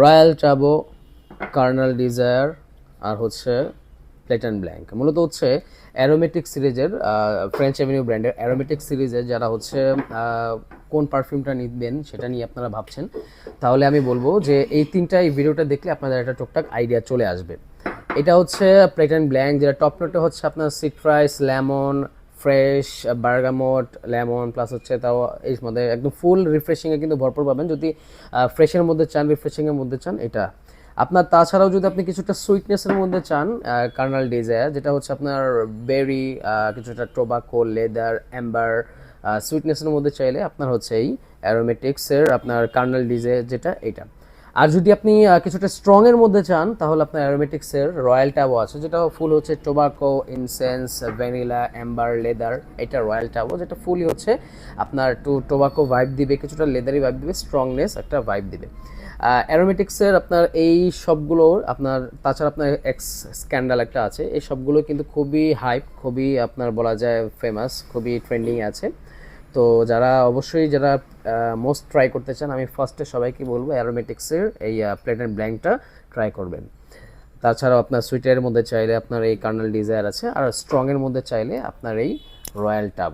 Royal Tabou carnal desire আর হচ্ছে Platon blank. মূলত হচ্ছে অ্যারোমেটিক সিরিজের ফ্রেঞ্চ অ্যাভিনিউ ব্র্যান্ডের অ্যারোমেটিক সিরিজের যারা হচ্ছে কোন পারফিউমটা নিবেন সেটা নিয়ে আপনারা ভাবছেন, তাহলে আমি বলব যে এই তিনটা এই ভিডিওটা দেখলে আপনাদের একটা টুকটাক আইডিয়া চলে আসবে। এটা হচ্ছে প্লেটন ব্ল্যাঙ্ক, যেটা টপ নোটে হচ্ছে আপনার citrus lemon fresh bergamot lemon plus হচ্ছে তাও এর মধ্যে একদম ফুল রিফ্রেশিংয়ে কিন্তু ভরপুর পাবেন। যদি ফ্রেশের মধ্যে চান রিফ্রেশিংয়ের মধ্যে চান, এটা। আপনার তাছাড়াও যদি আপনি কিছুটা সুইটনেসের মধ্যে চান কার্নাল ডিজায়ার যেটা হচ্ছে আপনার বেরি কিছুটা টোবাকো লেদার অ্যাম্বার সুইটনেসের মধ্যে চাইলে আপনার হচ্ছে এই অ্যারোমেটিক্সের আপনার কার্নাল ডিজে যেটা, এটা। আর যদি আপনি কিছুটা স্ট্রং এর মধ্যে চান, তাহলে আপনার অ্যারোমেটিক্সের রয়্যাল ট্যাবো আছে, যেটা ফুল হচ্ছে tobacco incense vanilla amber leather এটা রয়্যাল ট্যাবো যেটা ফুলই হচ্ছে আপনার একটু টোবাকো ভাইব দিবে, কিছুটা লেদারি ভাইব দিবে স্ট্রংনেস একটা ভাইব দিবে। অ্যারোমেটিক্সের আপনার এই সবগুলোর আপনার, তাছাড়া আপনার এক্স স্ক্যান্ডাল একটা আছে, এই সবগুলো কিন্তু খুবই হাইপ খুবই আপনার বলা যায় ফেমাস খুবই ট্রেন্ডিং আছে। তো যারা অবশ্যই যারা মোস্ট ট্রাই করতে চান, আমি ফার্স্টে সবাইকে বলব অ্যারোমেটিক্সের এই প্লেট অ্যান্ড ব্ল্যাঙ্কটা ট্রাই করবেন। তাছাড়াও আপনার সুইটের মধ্যে চাইলে আপনার এই কার্নাল ডিজায়ার আছে, আর স্ট্রংয়ের মধ্যে চাইলে আপনার এই রয়্যাল টাব